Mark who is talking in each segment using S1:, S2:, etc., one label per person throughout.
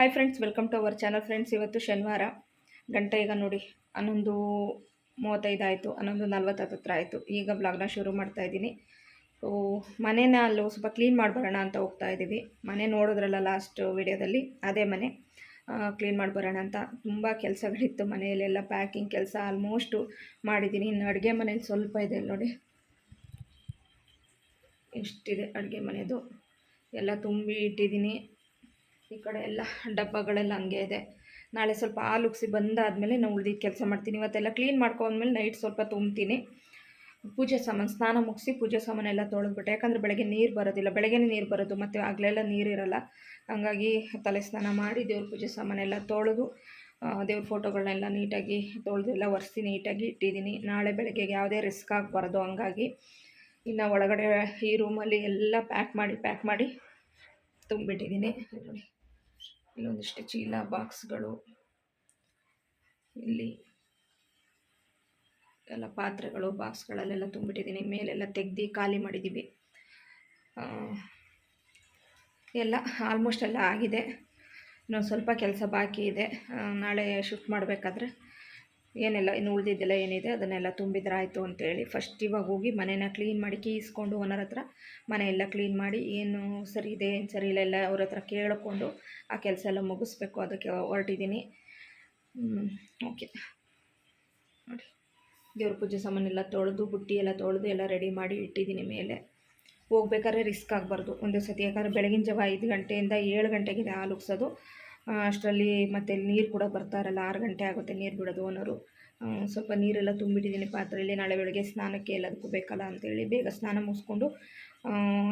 S1: Hi friends welcome to our channel friends ಇವತ್ತು ಶನಿವಾರ. ಗಂಟೆ ಈಗ ನೋಡಿ, ಹನ್ನೊಂದು ಮೂವತ್ತೈದು ಆಯಿತು, ಹನ್ನೊಂದು ನಲ್ವತ್ತು ಹತ್ರ ಆಯಿತು. ಈಗ ಬ್ಲಾಗ್ನ ಶುರು ಮಾಡ್ತಾ ಇದ್ದೀನಿ. ಸೊ ಮನೇನ ಅಲ್ಲೂ ಸ್ವಲ್ಪ ಕ್ಲೀನ್ ಮಾಡಿಬರೋಣ ಅಂತ ಹೋಗ್ತಾ ಇದ್ದೀವಿ. ಮನೆ ನೋಡಿದ್ರಲ್ಲ ಲಾಸ್ಟ್ ವಿಡಿಯೋದಲ್ಲಿ ಅದೇ ಮನೆ. ಕ್ಲೀನ್ ಮಾಡಿಬರೋಣ ಅಂತ. ತುಂಬ ಕೆಲಸಗಳಿತ್ತು ಮನೆಯಲ್ಲೆಲ್ಲ ಪ್ಯಾಕಿಂಗ್ ಕೆಲಸ ಆಲ್ಮೋಸ್ಟು ಮಾಡಿದ್ದೀನಿ. ಇನ್ನು ಅಡುಗೆ ಮನೇಲಿ ಸ್ವಲ್ಪ ಇದೆ ನೋಡಿ. ಎಷ್ಟಿದೆ ಅಡುಗೆ ಮನೆಯದು ಎಲ್ಲ ತುಂಬಿ ಇಟ್ಟಿದ್ದೀನಿ. ಈ ಕಡೆ ಎಲ್ಲ ಡಬ್ಬಗಳೆಲ್ಲ ಹಂಗೆ ಇದೆ. ನಾಳೆ ಸ್ವಲ್ಪ ಹಾಲು ಬಂದಾದಮೇಲೆ ನಾನು ಉಳ್ದಿದ್ದ ಕೆಲಸ ಮಾಡ್ತೀನಿ. ಇವತ್ತೆಲ್ಲ ಕ್ಲೀನ್ ಮಾಡ್ಕೊಂಡ್ಮೇಲೆ ನೈಟ್ ಸ್ವಲ್ಪ ತುಂಬ್ತೀನಿ. ಪೂಜೆ ಸಾಮಾನು, ಸ್ನಾನ ಮುಗಿಸಿ ಪೂಜೆ ಸಾಮಾನೆಲ್ಲ ತೊಳೆದ್ಬಿಟ್ಟೆ, ಯಾಕಂದರೆ ಬೆಳಗ್ಗೆ ನೀರು ಬರೋದಿಲ್ಲ. ಬೆಳಗ್ಗೆನೇ ನೀರು ಬರೋದು, ಮತ್ತು ಆಗಲೆಲ್ಲ ನೀರಿರಲ್ಲ ಹಂಗಾಗಿ ತಲೆ ಸ್ನಾನ ಮಾಡಿ ದೇವ್ರ ಪೂಜೆ ಸಾಮಾನೆಲ್ಲ ತೊಳೆದು ದೇವ್ರ ಫೋಟೋಗಳನ್ನೆಲ್ಲ ನೀಟಾಗಿ ತೊಳೆದು ಎಲ್ಲ ಒರೆಸಿ ನೀಟಾಗಿ ಇಟ್ಟಿದ್ದೀನಿ. ನಾಳೆ ಬೆಳಗ್ಗೆಗೆ ಯಾವುದೇ ರಿಸ್ಕ್ ಆಗಬಾರ್ದು ಹಂಗಾಗಿ. ಇನ್ನು ಒಳಗಡೆ ಈ ರೂಮಲ್ಲಿ ಎಲ್ಲ ಪ್ಯಾಕ್ ಮಾಡಿ ಪ್ಯಾಕ್ ಮಾಡಿ ತುಂಬಿಟ್ಟಿದ್ದೀನಿ. ಇಲ್ಲೊಂದಿಷ್ಟು ಚೀಲ ಬಾಕ್ಸ್ಗಳು. ಇಲ್ಲಿ ಎಲ್ಲ ಪಾತ್ರೆಗಳು, ಬಾಕ್ಸ್ಗಳಲ್ಲೆಲ್ಲ ತುಂಬಿಟ್ಟಿದ್ದೀನಿ. ಮೇಲೆಲ್ಲ ತೆಗ್ದು ಖಾಲಿ ಮಾಡಿದ್ದೀವಿ. ಎಲ್ಲ ಆಲ್ಮೋಸ್ಟ್ ಎಲ್ಲ ಆಗಿದೆ. ಇನ್ನೊಂದು ಸ್ವಲ್ಪ ಕೆಲಸ ಬಾಕಿ ಇದೆ. ನಾಳೆ ಶಿಫ್ಟ್ ಮಾಡಬೇಕಾದ್ರೆ ಏನೆಲ್ಲ ಇನ್ನು ಉಳಿದಿದ್ದೆಲ್ಲ ಏನಿದೆ ಅದನ್ನೆಲ್ಲ ತುಂಬಿದ್ರೆ ಆಯಿತು ಅಂತೇಳಿ ಫಸ್ಟ್ ಇವಾಗ ಹೋಗಿ ಮನೇನ ಕ್ಲೀನ್ ಮಾಡಿ ಕೀಸ್ಕೊಂಡು ಓನರ್ ಹತ್ರ ಮನೆಯೆಲ್ಲ ಕ್ಲೀನ್ ಮಾಡಿ ಏನು ಸರಿ ಇದೆ, ಏನು ಸರಿ ಇಲ್ಲ ಎಲ್ಲ ಅವ್ರ ಹತ್ರ ಕೇಳಿಕೊಂಡು ಆ ಕೆಲಸ ಎಲ್ಲ ಮುಗಿಸ್ಬೇಕು, ಅದಕ್ಕೆ ಹೊರಟಿದ್ದೀನಿ. ಓಕೆ ನೋಡಿ, ದೇವ್ರ ಪೂಜೆ ಸಾಮಾನೆಲ್ಲ ತೊಳೆದು, ಬುಟ್ಟಿ ಎಲ್ಲ ತೊಳೆದು ಎಲ್ಲ ರೆಡಿ ಮಾಡಿ ಇಟ್ಟಿದ್ದೀನಿ ಮೇಲೆ. ಹೋಗ್ಬೇಕಾದ್ರೆ ರಿಸ್ಕ್ ಆಗಬಾರ್ದು. ಒಂದೇ ಸತಿ ಯಾಕಂದರೆ ಬೆಳಗಿನ ಜಾವ ಐದು ಗಂಟೆಯಿಂದ ಏಳು ಗಂಟೆಗಿದೆ ಹಾಲು ಉಗ್ಸೋದು. ಅಷ್ಟರಲ್ಲಿ ಮತ್ತೆ ನೀರು ಕೂಡ ಬರ್ತಾರಲ್ಲ ಆರು ಗಂಟೆ ಆಗುತ್ತೆ ನೀರು ಬಿಡೋದು ಓನರು ಸ್ವಲ್ಪ ನೀರೆಲ್ಲ ತುಂಬಿಟ್ಟಿದ್ದೀನಿ ಪಾತ್ರೆಯಲ್ಲಿ, ನಾಳೆ ಬೆಳಗ್ಗೆ ಸ್ನಾನಕ್ಕೆ ಎಲ್ಲದಕ್ಕೂ ಬೇಕಲ್ಲ ಅಂತೇಳಿ ಬೇಗ ಸ್ನಾನ ಮುಗಿಸ್ಕೊಂಡು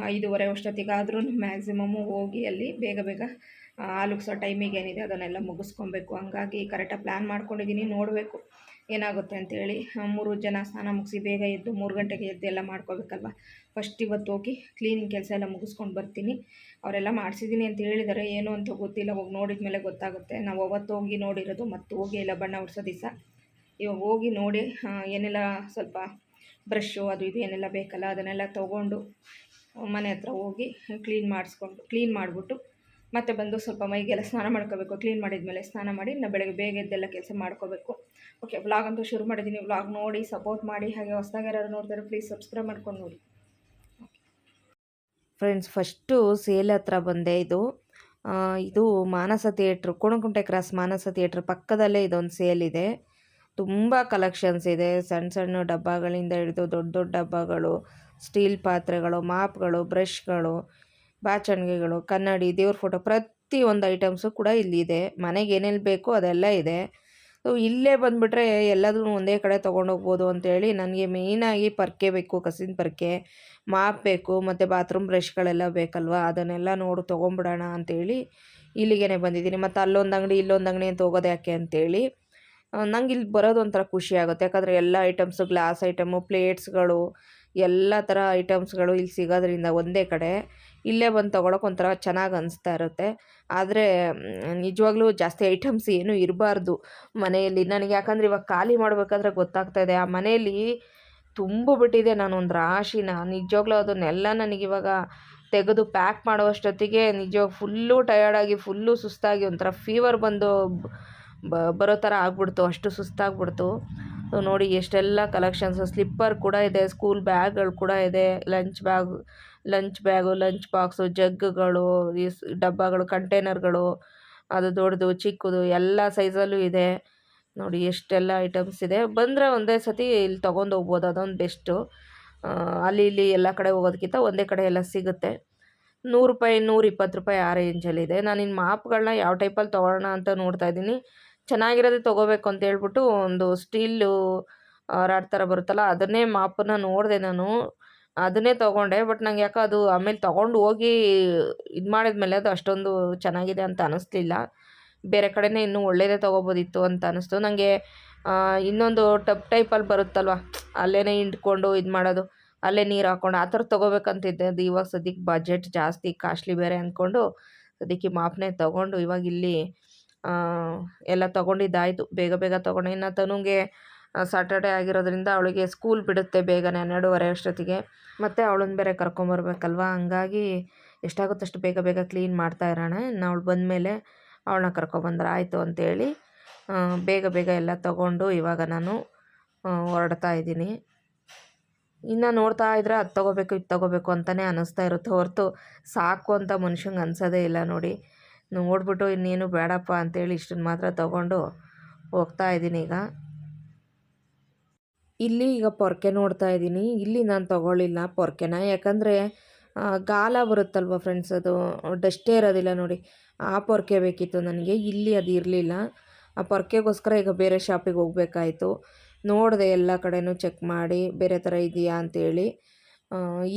S1: ಐದೂವರೆ ಅಷ್ಟೊತ್ತಿಗಾದ್ರೂ ಮ್ಯಾಕ್ಸಿಮಮ್ಮು ಹೋಗಿ ಅಲ್ಲಿ ಬೇಗ ಬೇಗ ಹಾಲುಗ್ಸೋ ಟೈಮಿಗೆ ಏನಿದೆ ಅದನ್ನೆಲ್ಲ ಮುಗಿಸ್ಕೊಬೇಕು. ಹಂಗಾಗಿ ಕರೆಕ್ಟಾಗಿ ಪ್ಲ್ಯಾನ್ ಮಾಡ್ಕೊಂಡಿದ್ದೀನಿ, ನೋಡಬೇಕು ಏನಾಗುತ್ತೆ ಅಂತೇಳಿ. ಮೂರು ಜನ ಸ್ನಾನ ಮುಗಿಸಿ ಬೇಗ ಎದ್ದು ಮೂರು ಗಂಟೆಗೆ ಎದ್ದು ಎಲ್ಲ ಮಾಡ್ಕೋಬೇಕಲ್ವ? ಫಸ್ಟ್ ಇವತ್ತು ಹೋಗಿ ಕ್ಲೀನಿಂಗ್ ಕೆಲಸ ಎಲ್ಲ ಮುಗಿಸ್ಕೊಂಡು ಬರ್ತೀನಿ. ಅವರೆಲ್ಲ ಮಾಡಿಸಿದ್ದೀನಿ ಅಂತ ಹೇಳಿದ್ದಾರೆ. ಏನು ಅಂತ ಗೊತ್ತಿಲ್ಲ. ಹೋಗಿ ನೋಡಿದ ಮೇಲೆ ಗೊತ್ತಾಗುತ್ತೆ. ನಾವು ಅವತ್ತು ಹೋಗಿ ನೋಡಿರೋದು ಮತ್ತು ಹೋಗಿ ಎಲ್ಲ ಬಣ್ಣ ಹೊಡ್ಸೋ ದಿವಸ. ಇವಾಗ ಹೋಗಿ ನೋಡಿ ಏನೆಲ್ಲ ಸ್ವಲ್ಪ ಬ್ರಷ್ಷು ಅದು ಇದು ಏನೆಲ್ಲ ಬೇಕಲ್ಲ ಅದನ್ನೆಲ್ಲ ತೊಗೊಂಡು ಮನೆ ಹತ್ರ ಹೋಗಿ ಕ್ಲೀನ್ ಮಾಡಿಸ್ಕೊಂಡು ಕ್ಲೀನ್ ಮಾಡಿಬಿಟ್ಟು ಮತ್ತೆ ಬಂದು ಸ್ವಲ್ಪ ಮೈಗೆಲ್ಲ ಸ್ನಾನ ಮಾಡ್ಕೋಬೇಕು. ಕ್ಲೀನ್ ಮಾಡಿದ ಮೇಲೆ ಸ್ನಾನ ಮಾಡಿ ಇನ್ನು ಬೆಳಗ್ಗೆ ಬೇಗ ಎದ್ದೆಲ್ಲ ಕೆಲಸ ಮಾಡ್ಕೋಬೇಕು. ಓಕೆ ವ್ಲಾಗ್ ಅಂತೂ ಶುರು ಮಾಡಿದ್ದೀನಿ ವ್ಲಾಗ್ ನೋಡಿ ಸಪೋರ್ಟ್ ಮಾಡಿ, ಹಾಗೆ ಹೊಸದಾಗಿ ಯಾರು ನೋಡ್ತಾರೆ ಪ್ಲೀಸ್ ಸಬ್ಸ್ಕ್ರೈಬ್ ಮಾಡ್ಕೊಂಡು ನೋಡಿ.
S2: ಫ್ರೆಂಡ್ಸ್ ಫಸ್ಟು ಸೇಲ್ ಹತ್ರ ಬಂದೆ ಇದು. ಇದು Manasa theatre Konanakunte cross Manasa theatre ಪಕ್ಕದಲ್ಲೇ ಇದೊಂದು ಸೇಲ್ ಇದೆ. ತುಂಬ ಕಲೆಕ್ಷನ್ಸ್ ಇದೆ. ಸಣ್ಣ ಸಣ್ಣ ಡಬ್ಬಗಳಿಂದ ಹಿಡಿದು ದೊಡ್ಡ ದೊಡ್ಡ ಡಬ್ಬಗಳು ಸ್ಟೀಲ್ ಪಾತ್ರೆಗಳು ಮಾಪ್ಗಳು ಬ್ರಷ್ಗಳು ಬಾಚಣಿಗೆಗಳು, ಕನ್ನಡಿ, ದೇವ್ರ ಫೋಟೋ ಪ್ರತಿ ಒಂದು ಐಟಮ್ಸು ಕೂಡ ಇಲ್ಲಿದೆ. ಮನೆಗೆ ಏನೇನು ಬೇಕೋ ಅದೆಲ್ಲ ಇದೆ. ಸೊ, ಇಲ್ಲೇ ಬಂದುಬಿಟ್ರೆ ಎಲ್ಲದನ್ನು ಒಂದೇ ಕಡೆ ತೊಗೊಂಡೋಗ್ಬೋದು ಅಂತೇಳಿ ನನಗೆ ಮೇಯ್ನಾಗಿ ಪರ್ಕೆ ಬೇಕು, ಕಸಿನ ಪರ್ಕೆ. ಮಾಪ್ ಬೇಕು, ಮತ್ತು ಬಾತ್ರೂಮ್ ಬ್ರಷ್ಗಳೆಲ್ಲ ಬೇಕಲ್ವ? ಅದನ್ನೆಲ್ಲ ನೋಡಿ, ತೊಗೊಂಬಿಡೋಣ ಅಂತೇಳಿ ಇಲ್ಲಿಗೆ ಬಂದಿದ್ದೀನಿ. ಮತ್ತು ಅಲ್ಲೊಂದು ಅಂಗಡಿ, ಇಲ್ಲೊಂದು ಅಂಗಡಿ ಅಂತ ಹೋಗೋದು ಯಾಕೆ ಅಂತೇಳಿ ನಂಗೆ ಇಲ್ಲಿ ಬರೋದು ಒಂಥರ ಖುಷಿ ಆಗುತ್ತೆ. ಯಾಕಂದರೆ ಎಲ್ಲ ಐಟಮ್ಸು, ಗ್ಲಾಸ್ ಐಟಮು, ಪ್ಲೇಟ್ಸ್ಗಳು, ಎಲ್ಲ ಥರ ಐಟಮ್ಸ್ಗಳು ಇಲ್ಲಿ ಸಿಗೋದ್ರಿಂದ ಒಂದೇ ಕಡೆ. ಇಲ್ಲೇ ಬಂದು ತೊಗೊಳಕ್ಕೆ ಒಂಥರ ಚೆನ್ನಾಗಿ ಅನಿಸ್ತಾ ಇರುತ್ತೆ. ಆದರೆ ನಿಜವಾಗ್ಲೂ ಜಾಸ್ತಿ ಐಟಮ್ಸ್ ಏನೂ ಇರಬಾರ್ದು ಮನೆಯಲ್ಲಿ. ನನಗೆ ಯಾಕಂದರೆ ಇವಾಗ ಖಾಲಿ ಮಾಡಬೇಕಾದ್ರೆ ಗೊತ್ತಾಗ್ತಾ ಇದೆ. ಆ ಮನೆಯಲ್ಲಿ ತುಂಬಿಬಿಟ್ಟಿದೆ ನಾನು ಒಂದು ರಾಶಿನ. ನಿಜವಾಗ್ಲೂ ಅದನ್ನೆಲ್ಲ ನನಗಿವಾಗ ತೆಗೆದು ಪ್ಯಾಕ್ ಮಾಡುವಷ್ಟೊತ್ತಿಗೆ ನಿಜ ಫುಲ್ಲು ಟಯರ್ಡಾಗಿ ಫುಲ್ಲು ಸುಸ್ತಾಗಿ ಒಂಥರ ಫೀವರ್ ಬಂದು ಬರೋ ಥರ ಆಗ್ಬಿಡ್ತು. ಅಷ್ಟು ಸುಸ್ತಾಗ್ಬಿಡ್ತು. ನೋಡಿ, ಎಷ್ಟೆಲ್ಲ ಕಲೆಕ್ಷನ್ಸು ಸ್ಲಿಪ್ಪರ್ ಕೂಡ ಇದೆ ಸ್ಕೂಲ್ ಬ್ಯಾಗ್ಗಳು ಕೂಡ ಇದೆ lunch bag lunch bag lunch box ಜಗ್ಗುಗಳು ಈ ಡಬ್ಬಗಳು ಕಂಟೈನರ್ಗಳು ಅದು ದೊಡ್ಡದು, ಚಿಕ್ಕದು, ಎಲ್ಲ ಸೈಜಲ್ಲೂ ಇದೆ. ನೋಡಿ ಎಷ್ಟೆಲ್ಲ ಐಟಮ್ಸ್ ಇದೆ. ಬಂದರೆ ಒಂದೇ ಸತಿ ಇಲ್ಲಿ ತೊಗೊಂಡು ಹೋಗ್ಬೋದು. ಅದೊಂದು ಬೆಸ್ಟು ಅಲ್ಲಿ ಇಲ್ಲಿ ಎಲ್ಲ ಕಡೆ ಹೋಗೋದಕ್ಕಿಂತ ಒಂದೇ ಕಡೆ ಎಲ್ಲ ಸಿಗುತ್ತೆ. ನೂರು ರೂಪಾಯಿ, ನೂರ ಇಪ್ಪತ್ತು ರೂಪಾಯಿ ಆ ರೇಂಜಲ್ಲಿದೆ ನಾನು ಇನ್ನು ಮಾಪ್ಗಳನ್ನ ಯಾವ ಟೈಪಲ್ಲಿ ತೊಗೊಳ್ಳೋಣ ಅಂತ ನೋಡ್ತಾ ಇದ್ದೀನಿ. ಚೆನ್ನಾಗಿರೋದೇ ತೊಗೋಬೇಕು ಅಂತ ಹೇಳ್ಬಿಟ್ಟು ಒಂದು ಸ್ಟೀಲು ರಾಡ್ ಥರ ಬರುತ್ತಲ್ಲ, ಅದನ್ನೇ ಮಾಪನ್ನು ನೋಡಿದೆ ನಾನು. ಅದನ್ನೇ ತೊಗೊಂಡೆ, ಬಟ್ ನಂಗೆ ಯಾಕೋ ಅದು ಆಮೇಲೆ ತೊಗೊಂಡು ಹೋಗಿ ಇದು ಮಾಡಿದ್ಮೇಲೆ ಅದು ಅಷ್ಟೊಂದು ಚೆನ್ನಾಗಿದೆ ಅಂತ ಅನ್ನಿಸ್ಲಿಲ್ಲ ಬೇರೆ ಕಡೆನೇ ಇನ್ನೂ ಒಳ್ಳೆಯದೇ ತೊಗೋಬೋದಿತ್ತು ಅಂತ ಅನ್ನಿಸ್ತು ನನಗೆ ಇನ್ನೊಂದು ಟಬ್ ಟೈಪಲ್ಲಿ ಬರುತ್ತಲ್ವ ಅಲ್ಲೇ ಹಿಂಡ್ಕೊಂಡು ಇದು ಮಾಡೋದು, ಅಲ್ಲೇ ನೀರು ಹಾಕ್ಕೊಂಡು ಆ ಥರ ತೊಗೋಬೇಕಂತಿದ್ದೆ. ಅದು ಇವಾಗ ಸದ್ಯಕ್ಕೆ ಬಜೆಟ್ ಜಾಸ್ತಿ ಕಾಸ್ಟ್ಲಿ ಬೇರೆ ಅಂದ್ಕೊಂಡು ಸದ್ಯಕ್ಕೆ ಮಾಪನೆ ತೊಗೊಂಡು ಇವಾಗ ಇಲ್ಲಿ ಎಲ್ಲ ತೊಗೊಂಡಿದ್ದಾಯಿತು. ಬೇಗ ಬೇಗ ತೊಗೊಂಡು. ಇನ್ನು ತನುಗೆ ಸಾಟರ್ಡೆ ಆಗಿರೋದ್ರಿಂದ ಅವಳಿಗೆ ಸ್ಕೂಲ್ ಬಿಡುತ್ತೆ ಬೇಗನೆ ಹನ್ನೆರಡುವರೆ ಅಷ್ಟೊತ್ತಿಗೆ. ಮತ್ತು ಅವಳನ್ನ ಬೇರೆ ಕರ್ಕೊಂಬರ್ಬೇಕಲ್ವ ಹಂಗಾಗಿ ಎಷ್ಟಾಗುತ್ತಷ್ಟು ಬೇಗ ಬೇಗ ಕ್ಲೀನ್ ಮಾಡ್ತಾ ಇರೋಣ. ಇನ್ನು ಅವಳು ಬಂದಮೇಲೆ ಅವಳನ್ನ ಕರ್ಕೊಬಂದ್ರೆ ಆಯಿತು ಅಂತೇಳಿ ಬೇಗ ಬೇಗ ಎಲ್ಲ ತಗೊಂಡು ಇವಾಗ ನಾನು ಹೊರಡ್ತಾ ಇದ್ದೀನಿ. ಇನ್ನು ನೋಡ್ತಾ ಇದ್ರೆ ಅದು ತೊಗೋಬೇಕು, ಇದು ತೊಗೋಬೇಕು ಅಂತಲೇ ಅನ್ನಿಸ್ತಾ ಇರುತ್ತೆ. ಹೊರತು ಸಾಕು ಅಂತ ಮನುಷ್ಯಂಗೆ ಅನ್ಸೋದೇ ಇಲ್ಲ ನೋಡಿ. ನೋಡ್ಬಿಟ್ಟು ಇನ್ನೇನು ಬೇಡಪ್ಪ ಅಂತೇಳಿ ಇಷ್ಟನ್ನು ಮಾತ್ರ ತೊಗೊಂಡು ಹೋಗ್ತಾ ಇದ್ದೀನಿ ಈಗ. ಇಲ್ಲಿ ಈಗ ಪೊರ್ಕೆ ನೋಡ್ತಾ ಇದ್ದೀನಿ. ಇಲ್ಲಿ ನಾನು ತೊಗೊಳ್ಳಿಲ್ಲ ಪೊರ್ಕೆನ. ಯಾಕಂದರೆ ಗಾಲ ಬರುತ್ತಲ್ವ ಫ್ರೆಂಡ್ಸ್ ಅದು. ಡಸ್ಟೇ ಇರೋದಿಲ್ಲ ನೋಡಿ. ಆ ಪೊರ್ಕೆ ಬೇಕಿತ್ತು ನನಗೆ. ಇಲ್ಲಿ ಅದು ಇರಲಿಲ್ಲ. ಆ ಪೊರ್ಕೆಗೋಸ್ಕರ ಈಗ ಬೇರೆ ಶಾಪಿಗೆ ಹೋಗಬೇಕಾಯಿತು. ನೋಡಿದೆ ಎಲ್ಲ ಕಡೆನೂ ಚೆಕ್ ಮಾಡಿ, ಬೇರೆ ಥರ ಇದೆಯಾ ಅಂತೇಳಿ.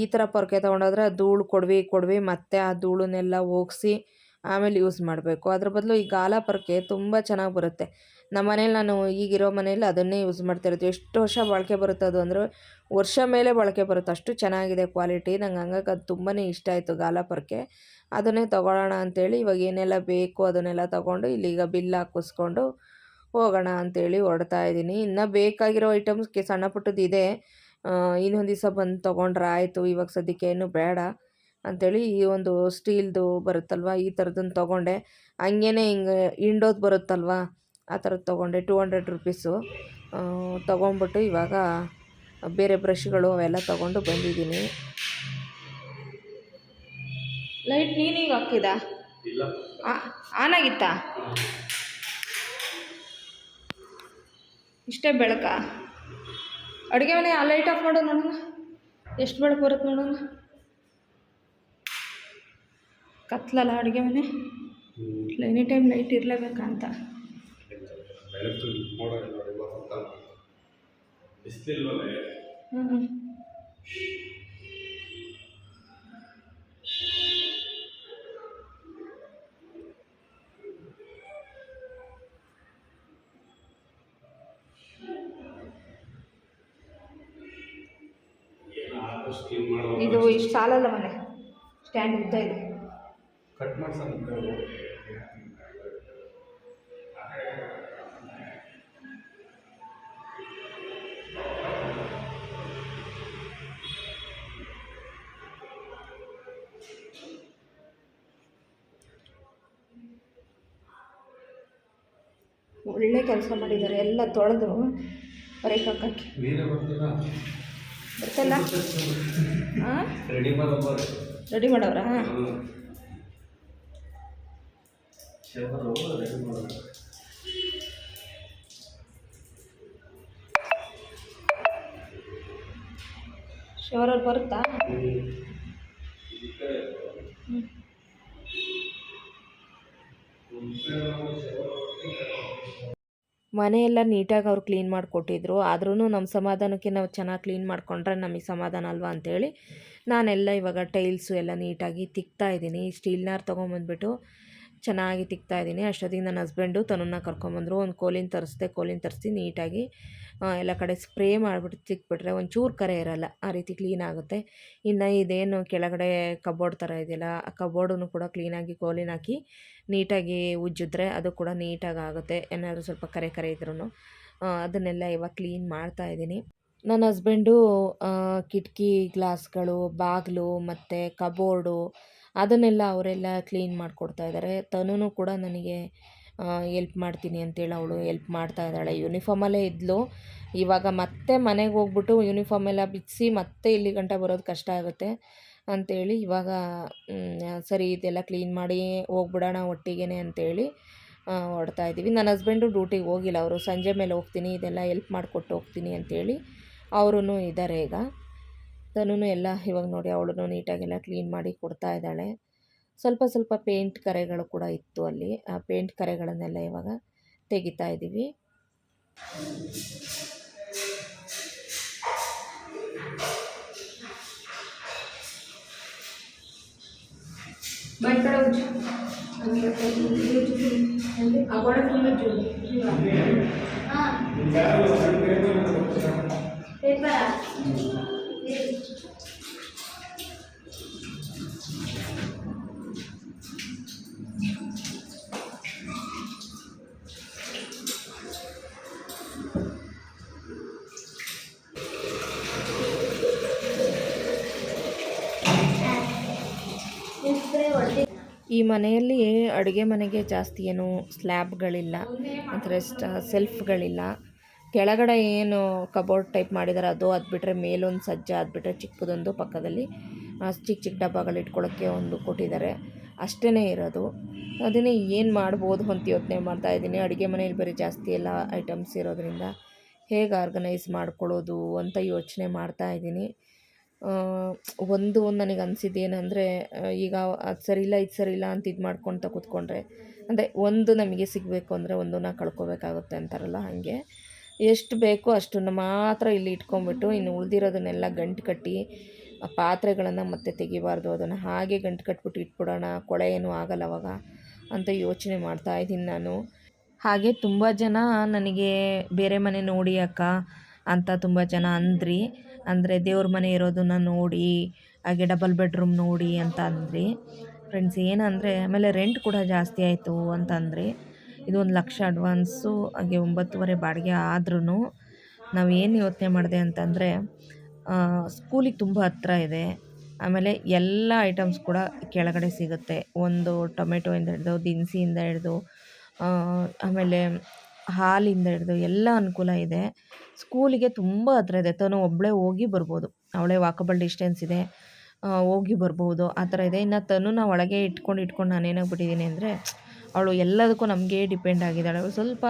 S2: ಈ ಥರ ಪೊರ್ಕೆ ತೊಗೊಂಡೋದ್ರೆ ಧೂಳು ಕೊಡ್ವಿ ಕೊಡ್ವಿ, ಮತ್ತೆ ಆ ಧೂಳನ್ನೆಲ್ಲ ಹೋಗಿಸಿ ಆಮೇಲೆ ಯೂಸ್ ಮಾಡಬೇಕು. ಅದ್ರ ಬದಲು ಈ ಗಾಲ ಪೊರ್ಕೆ ತುಂಬ ಚೆನ್ನಾಗಿ ಬರುತ್ತೆ. ನಮ್ಮ ಮನೇಲಿ ನಾನು ಈಗಿರೋ ಮನೇಲಿ ಅದನ್ನೇ ಯೂಸ್ ಮಾಡ್ತಾ ಎಷ್ಟು ವರ್ಷ ಬಾಳಿಕೆ ಬರುತ್ತೆ ಅದು ಅಂದರೆ ವರ್ಷ ಮೇಲೆ ಬಾಳಿಕೆ ಬರುತ್ತೆ. ಅಷ್ಟು ಚೆನ್ನಾಗಿದೆ ಕ್ವಾಲಿಟಿ ನಂಗೆ ಹಂಗಾಗಿ ಅದು ತುಂಬಾ ಇಷ್ಟ ಆಯಿತು ಪೊರ್ಕೆ ಅದನ್ನೇ ತೊಗೊಳ್ಳೋಣ ಅಂತೇಳಿ ಇವಾಗ ಏನೆಲ್ಲ ಬೇಕು ಅದನ್ನೆಲ್ಲ ತೊಗೊಂಡು ಇಲ್ಲಿಗ ಬಿಲ್ ಹಾಕಿಸ್ಕೊಂಡು ಹೋಗೋಣ ಅಂತೇಳಿ ಹೊಡ್ತಾ ಇದ್ದೀನಿ. ಇನ್ನು ಬೇಕಾಗಿರೋ ಐಟಮ್ಸ್ಗೆ ಸಣ್ಣ ಪುಟ್ಟದ್ದು ಇದೆ. ಇನ್ನೊಂದು ದಿವಸ ಬಂದು ತೊಗೊಂಡ್ರೆ ಆಯಿತು. ಇವಾಗ ಸದ್ಯಕ್ಕೆ ಏನು ಬೇಡ ಅಂಥೇಳಿ ಈ ಒಂದು ಸ್ಟೀಲ್ದು ಬರುತ್ತಲ್ವ, ಈ ಥರದನ್ನು ತೊಗೊಂಡೆ. ಹಂಗೇನೆ ಹಿಂಗೆ ಹಿಂಡೋದು ಬರುತ್ತಲ್ವ? ಆ ಥರದ್ದು ತೊಗೊಂಡೆ ಟೂ ಹಂಡ್ರೆಡ್ ರುಪೀಸು ತೊಗೊಂಬಿಟ್ಟು ಇವಾಗ ಬೇರೆ ಬ್ರಷ್ಗಳು ಅವೆಲ್ಲ ತೊಗೊಂಡು ಬಂದಿದ್ದೀನಿ.
S1: ಲೈಟ್ ನೀನೀಗ ಹಾಕಿದ?
S3: ಇಲ್ಲ.
S1: ಆನ್ ಆಗಿತ್ತಾ? ಇಷ್ಟೇ ಬೆಳಕ. ಅಡುಗೆ ಮನೆ ಆ ಲೈಟ್ ಆಫ್ ಮಾಡೋಣ ನೋಡೋಣ. ಎಷ್ಟು ಬೆಳಕು ಬರುತ್ತೆ ನೋಡೋಣ. ಕತ್ಲಲ್ಲ ಅಡುಗೆ ಮನೆ. ಎನಿ ಟೈಮ್ ಲೈಟ್ ಇರಲೇಬೇಕಾ
S3: ಬೆಳಕು ಮೋಡ ನೋಡಿ ಗೊತ್ತಲ್ಲ ಬಿಸಿಲಿಲ್ವಲ್ಲೇ?
S1: ಇದು ಇಷ್ಟು ಸಾಲಲ್ಲ ಮನೆ. ಸ್ಟ್ಯಾಂಡ್ ಉದ್ದ ಇದೆ.
S3: ಕಟ್ ಮಾಡ್ಸಂತ
S1: ಕೆಲಸ ಮಾಡಿದ್ದಾರೆ ಎಲ್ಲ ತೊಳೆದು ಹೊರಗೆ ಹಾಕಕ್ಕೆ.
S3: ಬರ್ತಿಲ್ಲ?
S1: ಹಾಂ.
S3: ರೆಡಿ ಮಾಡೋದು
S1: ಶವರಲ್ಲಿ ಬರುತ್ತಾ? ಹ್ಞೂ
S2: ಮನೆಯೆಲ್ಲ ನೀಟಾಗಿ ಅವ್ರು ಕ್ಲೀನ್ ಮಾಡಿಕೊಟ್ಟಿದ್ರು. ಆದ್ರೂ ನಮ್ಮ ಸಮಾಧಾನಕ್ಕೆ ನಾವು ಚೆನ್ನಾಗಿ ಕ್ಲೀನ್ ಮಾಡಿಕೊಂಡ್ರೆ ನಮಗೆ ಸಮಾಧಾನ ಅಲ್ವಾ ಅಂತೇಳಿ ನಾನೆಲ್ಲ ಇವಾಗ ಟೈಲ್ಸು ಎಲ್ಲ ನೀಟಾಗಿ ತಿಕ್ತಾ ಇದ್ದೀನಿ. ಸ್ಟೀಲ್ನಾರು ತೊಗೊಂಬಂದ್ಬಿಟ್ಟು ಚೆನ್ನಾಗಿ ತಿಕ್ತಾ ಇದ್ದೀನಿ. ಅಷ್ಟೊತ್ತಿಗೆ ನನ್ನ ಹಸ್ಬೆಂಡು ತನ್ನನ್ನು ಕರ್ಕೊಂಬಂದರು ಒಂದು ಕೋಲಿನ ತರಿಸ್ದೆ, ಕೋಲಿನ ತರಿಸಿ ನೀಟಾಗಿ ಎಲ್ಲ ಕಡೆ ಸ್ಪ್ರೇ ಮಾಡಿಬಿಟ್ಟು ತಿಕ್ಬಿಟ್ರೆ ಒಂಚೂರು ಕರೆ ಇರಲ್ಲ. ಆ ರೀತಿ ಕ್ಲೀನ್ ಆಗುತ್ತೆ. ಇನ್ನು ಇದೇನು ಕೆಳಗಡೆ ಕಬೋರ್ಡ್ ಥರ ಇದೆಯಲ್ಲ, ಆ ಕಬೋರ್ಡನ್ನು ಕೂಡ ಕ್ಲೀನಾಗಿ ಕೋಲಿನ ಹಾಕಿ ನೀಟಾಗಿ ಉಜ್ಜಿದ್ರೆ ಅದು ಕೂಡ ನೀಟಾಗಿ ಆಗುತ್ತೆ. ಏನಾದರೂ ಸ್ವಲ್ಪ ಕರೆ ಕರೆ ಇದ್ರೂ ಅದನ್ನೆಲ್ಲ ಇವಾಗ ಕ್ಲೀನ್ ಮಾಡ್ತಾ ಇದ್ದೀನಿ. ನನ್ನ ಹಸ್ಬೆಂಡು ಕಿಟಕಿ ಗ್ಲಾಸ್ಗಳು ಬಾಗಿಲು ಮತ್ತು ಕಬೋರ್ಡು ಅದನ್ನೆಲ್ಲ ಅವರೆಲ್ಲ ಕ್ಲೀನ್ ಮಾಡಿಕೊಡ್ತಾ ಇದ್ದಾರೆ. ತನೂ ಕೂಡ ನನಗೆ ಎಲ್ಪ್ ಮಾಡ್ತೀನಿ ಅಂತೇಳಿ ಅವಳು ಎಲ್ಪ್ ಮಾಡ್ತಾ ಇದ್ದಾಳೆ. ಯೂನಿಫಾರ್ಮಲ್ಲೇ ಇದ್ಲು. ಇವಾಗ ಮತ್ತೆ ಮನೆಗೆ ಹೋಗ್ಬಿಟ್ಟು ಯೂನಿಫಾರ್ಮ್ ಎಲ್ಲ ಬಿಚ್ಚಿ ಮತ್ತೆ ಇಲ್ಲಿ ಗಂಟ ಬರೋದು ಕಷ್ಟ ಆಗುತ್ತೆ ಅಂಥೇಳಿ ಇವಾಗ ಸರಿ ಇದೆಲ್ಲ ಕ್ಲೀನ್ ಮಾಡಿ ಹೋಗ್ಬಿಡೋಣ ಒಟ್ಟಿಗೆ ಅಂತೇಳಿ ಹೊಡ್ತಾ ಇದ್ದೀವಿ. ನನ್ನ ಹಸ್ಬೆಂಡು ಡ್ಯೂಟಿಗೆ ಹೋಗಿಲ್ಲ. ಅವರು ಸಂಜೆ ಮೇಲೆ ಹೋಗ್ತೀನಿ, ಇದೆಲ್ಲ ಎಲ್ಪ್ ಮಾಡಿಕೊಟ್ಟು ಹೋಗ್ತೀನಿ ಅಂತೇಳಿ ಅವರೂ ಇದ್ದಾರೆ ಈಗ. ತನೂ ಎಲ್ಲ ಇವಾಗ ನೋಡಿ ಅವಳು ನೀಟಾಗೆಲ್ಲ ಕ್ಲೀನ್ ಮಾಡಿ ಕೊಡ್ತಾ ಇದ್ದಾಳೆ. ಸ್ವಲ್ಪ ಸ್ವಲ್ಪ ಪೇಂಟ್ ಕರೆಗಳು ಕೂಡ ಇತ್ತು ಅಲ್ಲಿ. ಆ ಪೇಂಟ್ ಕರೆಗಳನ್ನೆಲ್ಲ ಇವಾಗ ತೆಗಿತಾ ಇದ್ದೀವಿ.
S1: ಪೇಪರ್
S2: ಈ ಮನೆಯಲ್ಲಿ ಅಡುಗೆ ಮನೆಗೆ ಜಾಸ್ತಿ ಏನು ಸ್ಲ್ಯಾಬ್ಗಳಿಲ್ಲ ಅಂದರೆ ಸೆಲ್ಫ್ಗಳಿಲ್ಲ ಕೆಳಗಡೆ ಏನು ಕಬೋರ್ಡ್ ಟೈಪ್ ಮಾಡಿದ್ದಾರೆ ಅದು ಅದು ಬಿಟ್ಟರೆ ಮೇಲೊಂದು ಸಜ್ಜ, ಅದು ಬಿಟ್ಟರೆ ಚಿಕ್ಕದೊಂದು ಪಕ್ಕದಲ್ಲಿ ಚಿಕ್ಕ ಚಿಕ್ಕ ಡಬ್ಬಗಳು ಇಟ್ಕೊಳ್ಳೋಕ್ಕೆ ಒಂದು ಕೊಟ್ಟಿದ್ದಾರೆ ಅಷ್ಟೇ ಇರೋದು. ಅದನ್ನೇ ಏನು ಮಾಡ್ಬೋದು ಅಂತ ಯೋಚನೆ ಮಾಡ್ತಾ ಇದ್ದೀನಿ. ಅಡುಗೆ ಮನೆಯಲ್ಲಿ ಬರೀ ಜಾಸ್ತಿ ಎಲ್ಲ ಐಟಮ್ಸ್ ಇರೋದ್ರಿಂದ ಹೇಗೆ ಆರ್ಗನೈಸ್ ಮಾಡ್ಕೊಳ್ಳೋದು ಅಂತ ಯೋಚನೆ ಮಾಡ್ತಾ ಇದ್ದೀನಿ. ಒಂದು ನನಗೆ ಅನಿಸಿದ್ದು ಏನಂದರೆ ಈಗ ಅದು ಸರಿ ಇಲ್ಲ ಇದು ಸರಿ ಇಲ್ಲ ಅಂತ ಇದು ಮಾಡ್ಕೊಳ್ತಾ ಕೂತ್ಕೊಂಡ್ರೆ, ಅಂದರೆ ಒಂದು ನಮಗೆ ಸಿಗಬೇಕು ಅಂದರೆ ಒಂದನ್ನ ಕಳ್ಕೊಬೇಕಾಗುತ್ತೆ ಅಂತಾರಲ್ಲ ಹಾಗೆ. ಎಷ್ಟು ಬೇಕೋ ಅಷ್ಟನ್ನು ಮಾತ್ರ ಇಲ್ಲಿ ಇಟ್ಕೊಂಡ್ಬಿಟ್ಟು ಇನ್ನು ಉಳಿದಿರೋದನ್ನೆಲ್ಲ ಗಂಟು ಕಟ್ಟಿ ಪಾತ್ರೆಗಳನ್ನು ಮತ್ತೆ ತೆಗಿಬಾರ್ದು. ಅದನ್ನು ಹಾಗೆ ಗಂಟು ಕಟ್ಬಿಟ್ಟು ಇಟ್ಬಿಡೋಣ. ಕೊಳೆ ಏನೂ ಆಗಲ್ಲ ಅವಾಗ ಅಂತ ಯೋಚನೆ ಮಾಡ್ತಾ ಇದ್ದೀನಿ ನಾನು. ಹಾಗೆ ತುಂಬ ಜನ ನನಗೆ ಬೇರೆ ಮನೆ ನೋಡಿ ಅಕ್ಕ ಅಂತ ತುಂಬ ಜನ ಅಂದ್ರಿ. ಅಂದರೆ ದೇವ್ರ ಮನೆ ಇರೋದನ್ನು ನೋಡಿ, ಹಾಗೆ ಡಬಲ್ ಬೆಡ್ರೂಮ್ ನೋಡಿ ಅಂತ ಅಂದ್ರಿ. ಫ್ರೆಂಡ್ಸ್ ಏನಂದರೆ ಆಮೇಲೆ ರೆಂಟ್ ಕೂಡ ಜಾಸ್ತಿ ಆಯಿತು ಅಂತ ಅಂದ್ರಿ ಇದು ಒಂದು ಲಕ್ಷ ಅಡ್ವಾನ್ಸು, ಹಾಗೆ ಒಂಬತ್ತುವರೆ ಬಾಡಿಗೆ ಆದ್ರೂ ನಾವು ಏನು ಯೋಚನೆ ಮಾಡಿದೆ ಅಂತಂದರೆ ಸ್ಕೂಲಿಗೆ ತುಂಬ ಹತ್ತಿರ ಇದೆ. ಆಮೇಲೆ ಎಲ್ಲ ಐಟಮ್ಸ್ ಕೂಡ ಕೆಳಗಡೆ ಸಿಗುತ್ತೆ. ಒಂದು ಟೊಮೆಟೊಯಿಂದ ಹಿಡಿದು, ದಿನಸಿಯಿಂದ ಹಿಡಿದು ಆಮೇಲೆ ಹಾಲಿಂದ ಹಿಡಿದು ಎಲ್ಲ ಅನುಕೂಲ ಇದೆ. ಸ್ಕೂಲಿಗೆ ತುಂಬ ಹತ್ರ ಇದೆ. ತಾನು ಒಬ್ಬಳೇ ಹೋಗಿ ಬರ್ಬೋದು. ಅವಳೇ ವಾಕಬಲ್ ಡಿಸ್ಟೆನ್ಸ್ ಇದೆ. ಹೋಗಿ ಬರ್ಬೋದು. ಆ ಥರ ಇದೆ. ಇನ್ನು ತನು ನಾವು ಒಳಗೆ ಇಟ್ಕೊಂಡು ಇಟ್ಕೊಂಡು ನಾನೇನಾಗ್ಬಿಟ್ಟಿದ್ದೀನಿ ಅಂದರೆ ಅವಳು ಎಲ್ಲದಕ್ಕೂ ನಮಗೆ ಡಿಪೆಂಡ್ ಆಗಿದ್ದಾಳೆ. ಅವಳು ಸ್ವಲ್ಪ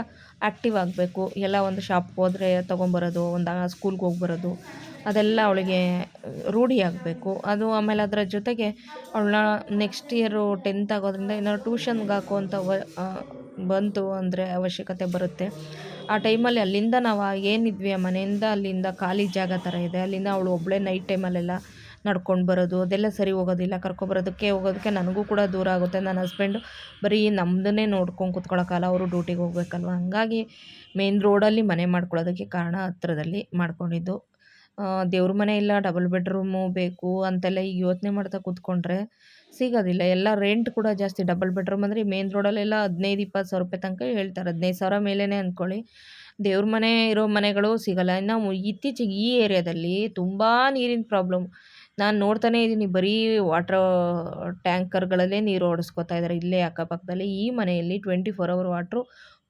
S2: ಆ್ಯಕ್ಟಿವ್ ಆಗಬೇಕು. ಎಲ್ಲ ಒಂದು ಶಾಪ್ಗೆ ಹೋದರೆ ತೊಗೊಂಬರೋದು, ಒಂದು ಸ್ಕೂಲ್ಗೆ ಹೋಗ್ಬರೋದು, ಅದೆಲ್ಲ ಅವಳಿಗೆ ರೂಢಿ ಆಗಬೇಕು. ಅದು ಆಮೇಲೆ ಅದರ ಜೊತೆಗೆ ಅವಳನ್ನ ನೆಕ್ಸ್ಟ್ ಇಯರು ಟೆಂತ್ ಆಗೋದ್ರಿಂದ ಏನಾದ್ರು ಟ್ಯೂಷನ್ಗೆ ಹಾಕುವಂಥ ಬಂತು ಅಂದರೆ ಅವಶ್ಯಕತೆ ಬರುತ್ತೆ. ಆ ಟೈಮಲ್ಲಿ ಅಲ್ಲಿಂದ ನಾವು ಏನಿದ್ವಿ, ಆ ಮನೆಯಿಂದ ಅಲ್ಲಿಂದ ಖಾಲಿ ಜಾಗ ಥರ ಇದೆ. ಅಲ್ಲಿಂದ ಅವಳು ಒಬ್ಬಳೇ ನೈಟ್ ಟೈಮಲ್ಲೆಲ್ಲ ನಡ್ಕೊಂಡು ಬರೋದು, ಅದೆಲ್ಲ ಸರಿ ಹೋಗೋದಿಲ್ಲ, ಕರ್ಕೊಬರೋದಕ್ಕೆ ಹೋಗೋದಕ್ಕೆ ನನಗೂ ಕೂಡ ದೂರ ಆಗುತ್ತೆ. ನನ್ನ ಹಸ್ಬೆಂಡು ಬರೀ ನಮ್ಮದನ್ನೇ ನೋಡ್ಕೊಂಡು ಕುತ್ಕೊಳ್ಳೋಕ್ಕಲ್ಲ ಅವರು ಡ್ಯೂಟಿಗೆ ಹೋಗ್ಬೇಕಲ್ವ? ಹಂಗಾಗಿ ಮೇನ್ ರೋಡಲ್ಲಿ ಮನೆ ಮಾಡ್ಕೊಳ್ಳೋದಕ್ಕೆ ಕಾರಣ ಹತ್ರದಲ್ಲಿ ಮಾಡ್ಕೊಂಡಿದ್ದು. ದೇವ್ರ ಮನೆ ಇಲ್ಲ ಡಬಲ್ ಬೆಡ್ರೂಮು ಬೇಕು ಅಂತೆಲ್ಲ ಈಗ ಯೋಚನೆ ಮಾಡ್ತಾ ಕೂತ್ಕೊಂಡ್ರೆ ಸಿಗೋದಿಲ್ಲ. ಎಲ್ಲ ರೆಂಟ್ ಕೂಡ ಜಾಸ್ತಿ ಡಬಲ್ ಬೆಡ್ರೂಮ್ ಅಂದರೆ ಮೇನ್ ರೋಡಲ್ಲೆಲ್ಲ ಹದಿನೈದು, ಇಪ್ಪತ್ತು ಸಾವಿರ ರೂಪಾಯಿ ತನಕ ಹೇಳ್ತಾರೆ. ಹದಿನೈದು ಸಾವಿರ ಮೇಲೇ ಅಂದ್ಕೊಳ್ಳಿ. ದೇವ್ರ ಮನೆ ಇರೋ ಮನೆಗಳು ಸಿಗೋಲ್ಲ. ಇನ್ನು ಇತ್ತೀಚೆಗೆ ಈ ಏರಿಯಾದಲ್ಲಿ ತುಂಬ ನೀರಿನ ಪ್ರಾಬ್ಲಮ್ ನಾನು ನೋಡ್ತಾನೇ ಇದ್ದೀನಿ. ಬರೀ ವಾಟ್ರ್ ಟ್ಯಾಂಕರ್ಗಳಲ್ಲೇ ನೀರು ಓಡಿಸ್ಕೊತಾ ಇದ್ದಾರೆ ಇಲ್ಲೇ ಅಕ್ಕಪಕ್ಕದಲ್ಲಿ ಈ ಮನೆಯಲ್ಲಿ twenty four hour water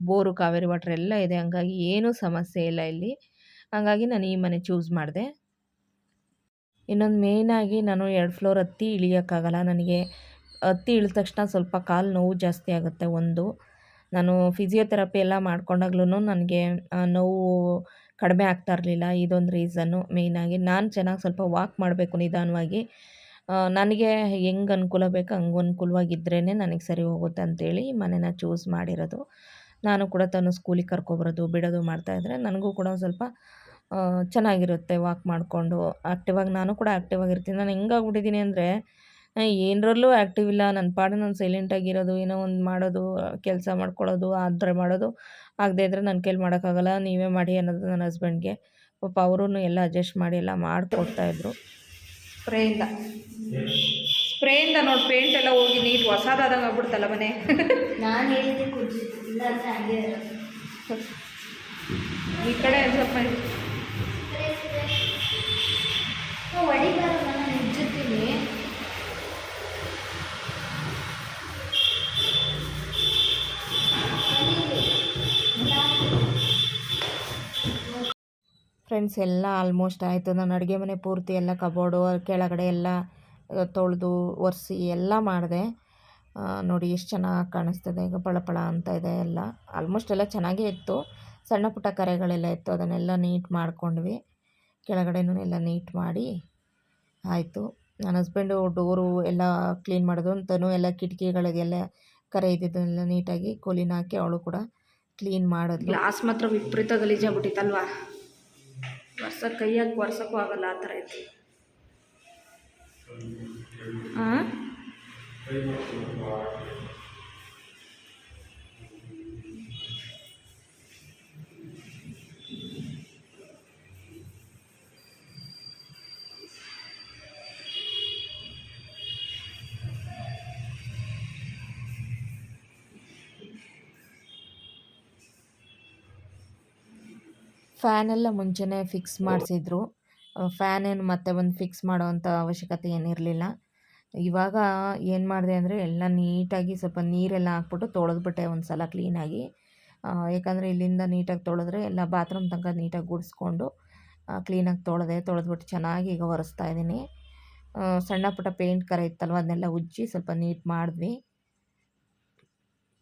S2: bore, Kaveri water ಎಲ್ಲ ಇದೆ. ಹಂಗಾಗಿ ಏನೂ ಸಮಸ್ಯೆ ಇಲ್ಲ ಇಲ್ಲಿ. ಹಾಗಾಗಿ ನಾನು ಈ ಮನೆ ಚೂಸ್ ಮಾಡಿದೆ. ಇನ್ನೊಂದು ಮೇಯ್ನಾಗಿ ನಾನು ಎರಡು ಫ್ಲೋರ್ ಹತ್ತಿ ಇಳಿಯೋಕ್ಕಾಗಲ್ಲ. ನನಗೆ ಹತ್ತಿ ಇಳಿದ ತಕ್ಷಣ ಸ್ವಲ್ಪ ಕಾಲು ನೋವು ಜಾಸ್ತಿ ಆಗುತ್ತೆ. ಒಂದು, ನಾನು ಫಿಸಿಯೋಥೆರಪಿ ಎಲ್ಲ ಮಾಡ್ಕೊಂಡಾಗ್ಲೂ ನನಗೆ ನೋವು ಕಡಿಮೆ ಆಗ್ತಾ ಇರಲಿಲ್ಲ. ಇದೊಂದು ರೀಸನ್ನು ಮೇಯ್ನಾಗಿ ನಾನು ಚೆನ್ನಾಗಿ ಸ್ವಲ್ಪ ವಾಕ್ ಮಾಡಬೇಕು ನಿಧಾನವಾಗಿ. ನನಗೆ ಹೆಂಗೆ ಅನುಕೂಲ ಬೇಕು ಹಂಗೆ ಅನುಕೂಲವಾಗಿದ್ರೇ ನನಗೆ ಸರಿ ಹೋಗುತ್ತೆ ಅಂತೇಳಿ ಮನೇನ ಚೂಸ್ ಮಾಡಿರೋದು. ನಾನು ಕೂಡ ತಾನು ಸ್ಕೂಲಿಗೆ ಕರ್ಕೊಬರೋದು, ಬಿಡೋದು ಮಾಡ್ತಾಯಿದ್ರೆ ನನಗೂ ಕೂಡ ಸ್ವಲ್ಪ ಚೆನ್ನಾಗಿರುತ್ತೆ ವಾಕ್ ಮಾಡಿಕೊಂಡು. ಆ್ಯಕ್ಟಿವಾಗಿ ನಾನು ಕೂಡ ಆ್ಯಕ್ಟಿವ್ ಆಗಿರ್ತೀನಿ. ನಾನು ಹೆಂಗಾಗ್ಬಿಟ್ಟಿದ್ದೀನಿ ಅಂದರೆ ಏನರಲ್ಲೂ ಆ್ಯಕ್ಟಿವ್ ಇಲ್ಲ. ನನ್ನ ಪಾಡು ನಾನು ಸೈಲೆಂಟಾಗಿರೋದು ಏನೋ ಒಂದು ಮಾಡೋದು ಕೆಲಸ ಮಾಡ್ಕೊಳ್ಳೋದು ಆ ಥರ ಮಾಡೋದು. ಆಗದೇ ಇದ್ದರೆ ನನ್ನ ಕೈಲಿ ಮಾಡೋಕ್ಕಾಗಲ್ಲ. ನೀವೇ ಮಾಡಿ ಅನ್ನೋದು ನನ್ನ ಹಸ್ಬೆಂಡ್ಗೆ ಪಾಪ ಅವರೂ ಎಲ್ಲ ಅಡ್ಜಸ್ಟ್ ಮಾಡಿ ಎಲ್ಲ ಮಾಡಿಕೊಡ್ತಾಯಿದ್ರು
S1: ಸ್ಪ್ರೇಯಿಂದ ಸ್ಪ್ರೇಯಿಂದ ನೋಡಿ ಪೇಂಟ್ ಎಲ್ಲ ಹೋಗಿ ನೀಟ್ ಹೊಸದಾದಂಗೆ ಆಗ್ಬಿಡ್ತಲ್ಲ ಮನೆ.
S4: ನಾನು ಹೇಳಿದ್ದೆ ಹಂಗೆ.
S1: ಈ ಕಡೆ ಸ್ವಲ್ಪ
S2: ಫ್ರೆಂಡ್ಸ್ ಎಲ್ಲ ಆಲ್ಮೋಸ್ಟ್ ಆಯಿತು. ನಾನು ಅಡುಗೆ ಮನೆ ಪೂರ್ತಿ ಎಲ್ಲ ಕಬೋರ್ಡು ಕೆಳಗಡೆ ಎಲ್ಲ ತೊಳೆದು, ಒರೆಸಿ ಎಲ್ಲ ಮಾಡಿದೆ. ನೋಡಿ ಎಷ್ಟು ಚೆನ್ನಾಗಿ ಕಾಣಿಸ್ತದೆ. ಈಗ ಪಳ ಪಳ ಅಂತ ಇದೆ ಎಲ್ಲ. ಆಲ್ಮೋಸ್ಟ್ ಎಲ್ಲ ಚೆನ್ನಾಗೇ ಇತ್ತು. ಸಣ್ಣ ಪುಟ್ಟ ಕರೆಗಳೆಲ್ಲ ಇತ್ತು. ಅದನ್ನೆಲ್ಲ ನೀಟ್ ಮಾಡ್ಕೊಂಡ್ವಿ. ಕೆಳಗಡೆನೂ ಎಲ್ಲ ನೀಟ್ ಮಾಡಿ ಆಯಿತು. ನನ್ನ ಹಸ್ಬೆಂಡು ಡೋರು ಎಲ್ಲ ಕ್ಲೀನ್ ಮಾಡೋದು ಅಂತಲೂ ಎಲ್ಲ ಕಿಟಕಿಗಳಿಗೆಲ್ಲ ಕರೆ ಇದ್ದಿದ್ದನ್ನೆಲ್ಲ ನೀಟಾಗಿ ಕೋಲಿನ ಹಾಕಿ ಅವಳು ಕೂಡ ಕ್ಲೀನ್ ಮಾಡೋದು
S1: ಗ್ಲಾಸ್ ಮಾತ್ರ ವಿಪರೀತ ಗಲೀಜಾಗ್ಬಿಟ್ಟಿತ್ತಲ್ವಾ? ವರ್ಷಕ್ಕೆ ಕೈಯಾಗಿ ಒರ್ಸೋಕ್ಕೂ ಆಗಲ್ಲ ಆ ಥರ ಐತಿ. ಹಾಂ
S2: ಫ್ಯಾನೆಲ್ಲ ಮುಂಚೆನೇ ಫಿಕ್ಸ್ ಮಾಡಿಸಿದ್ರು. ಫ್ಯಾನ್ ಏನು ಮತ್ತೆ ಬಂದು ಫಿಕ್ಸ್ ಮಾಡೋವಂಥ ಅವಶ್ಯಕತೆ ಏನಿರಲಿಲ್ಲ ಇವಾಗ ಏನು ಮಾಡಿದೆ ಅಂದರೆ ಎಲ್ಲ ನೀಟಾಗಿ ಸ್ವಲ್ಪ ನೀರೆಲ್ಲ ಹಾಕ್ಬಿಟ್ಟು ತೊಳೆದ್ಬಿಟ್ಟೆ ಒಂದು ಸಲ ಕ್ಲೀನಾಗಿ ಯಾಕಂದರೆ ಇಲ್ಲಿಂದ ನೀಟಾಗಿ ತೊಳೆದ್ರೆ ಎಲ್ಲ ಬಾತ್ರೂಮ್ ತನಕ ನೀಟಾಗಿ ಗುಡಿಸ್ಕೊಂಡು ಕ್ಲೀನಾಗಿ ತೊಳೆದೆ, ತೊಳೆದ್ಬಿಟ್ಟು ಚೆನ್ನಾಗಿ ಈಗ ಒರೆಸ್ತಾ ಇದ್ದೀನಿ. ಸಣ್ಣ ಪುಟ್ಟ ಪೇಂಟ್ ಕರೆ ಇತ್ತಲ್ವ ಅದನ್ನೆಲ್ಲ ಉಜ್ಜಿ ಸ್ವಲ್ಪ ನೀಟ್ ಮಾಡಿದ್ವಿ.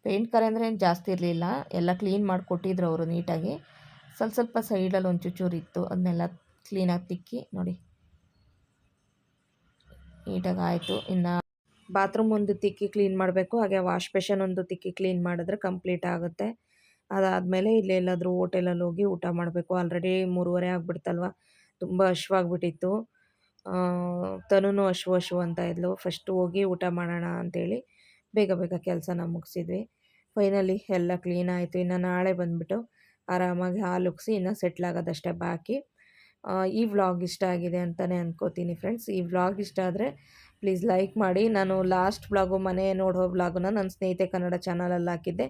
S2: ಪೇಂಟ್ ಕರೆ ಅಂದರೆ ಏನು ಜಾಸ್ತಿ ಇರಲಿಲ್ಲ. ಎಲ್ಲ ಕ್ಲೀನ್ ಮಾಡಿ ಕೊಟ್ಟಿದ್ರು ಅವರು ನೀಟಾಗಿ. ಸ್ವಲ್ಪ ಸ್ವಲ್ಪ ಸೈಡಲ್ಲಿ ಒಂದು ಚೂರು ಇತ್ತು ಅದನ್ನೆಲ್ಲ ಕ್ಲೀನಾಗಿ ತಿಕ್ಕಿ ನೋಡಿ. ನೀಟಾಗಿ ಆಯಿತು ಇನ್ನು ಬಾತ್ರೂಮ್ ಒಂದು ತಿಕ್ಕಿ ಕ್ಲೀನ್ ಮಾಡಬೇಕು, ಹಾಗೆ ವಾಶ್ ಬೇಷನ್ ಒಂದು ತಿಕ್ಕಿ ಕ್ಲೀನ್ ಮಾಡಿದ್ರೆ ಕಂಪ್ಲೀಟ್ ಆಗುತ್ತೆ. ಅದಾದಮೇಲೆ ಇಲ್ಲಿ ಎಲ್ಲಾದರೂ ಹೋಟೆಲಲ್ಲಿ ಹೋಗಿ ಊಟ ಮಾಡಬೇಕು. ಆಲ್ರೆಡಿ ಮೂರುವರೆ ಆಗಿಬಿಡ್ತಲ್ವ? ತುಂಬ ಹಶ್ವಾಗಿಬಿಟ್ಟಿತ್ತು. ತನೂ ಹಶು ಹಶು ಅಂತ ಇದ್ಲು. ಫಸ್ಟ್ ಹೋಗಿ ಊಟ ಮಾಡೋಣ ಅಂಥೇಳಿ ಬೇಗ ಬೇಗ ಕೆಲಸನ ಮುಗಿಸಿದ್ವಿ. ಫೈನಲಿ ಎಲ್ಲ ಕ್ಲೀನ್ ಆಯಿತು. ಇನ್ನು ನಾಳೆ ಬಂದುಬಿಟ್ಟು ಆರಾಮಾಗಿ ಹಾಲು ಉಗ್ಸಿ ಇನ್ನೂ ಸೆಟ್ಲ್ ಆಗೋದಷ್ಟೇ ಬಾಕಿ. ಈ ವ್ಲಾಗ್ ಇಷ್ಟ ಆಗಿದೆ ಅಂತಲೇ ಅನ್ಕೋತೀನಿ ಫ್ರೆಂಡ್ಸ್ ಈ ವ್ಲಾಗ್ ಇಷ್ಟ ಆದರೆ ಪ್ಲೀಸ್ ಲೈಕ್ ಮಾಡಿ. ನಾನು ಲಾಸ್ಟ್ ವ್ಲಾಗು ಮನೆ ನೋಡೋ ವ್ಲಾಗನ್ನ ನನ್ನ ಸ್ನೇಹಿತೆ ಕನ್ನಡ ಚಾನಲಲ್ಲಿ ಹಾಕಿದ್ದೆ.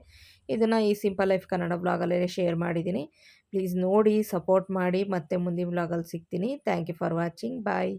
S2: ಇದನ್ನು ಈ ಸಿಂಪಲ್ ಲೈಫ್ ಕನ್ನಡ ವ್ಲಾಗಲ್ಲೇ ಶೇರ್ ಮಾಡಿದ್ದೀನಿ. ಪ್ಲೀಸ್ ನೋಡಿ ಸಪೋರ್ಟ್ ಮಾಡಿ ಮತ್ತೆ ಮುಂದಿನ ವ್ಲಾಗಲ್ಲಿ ಸಿಗ್ತೀನಿ. Thank you for watching bye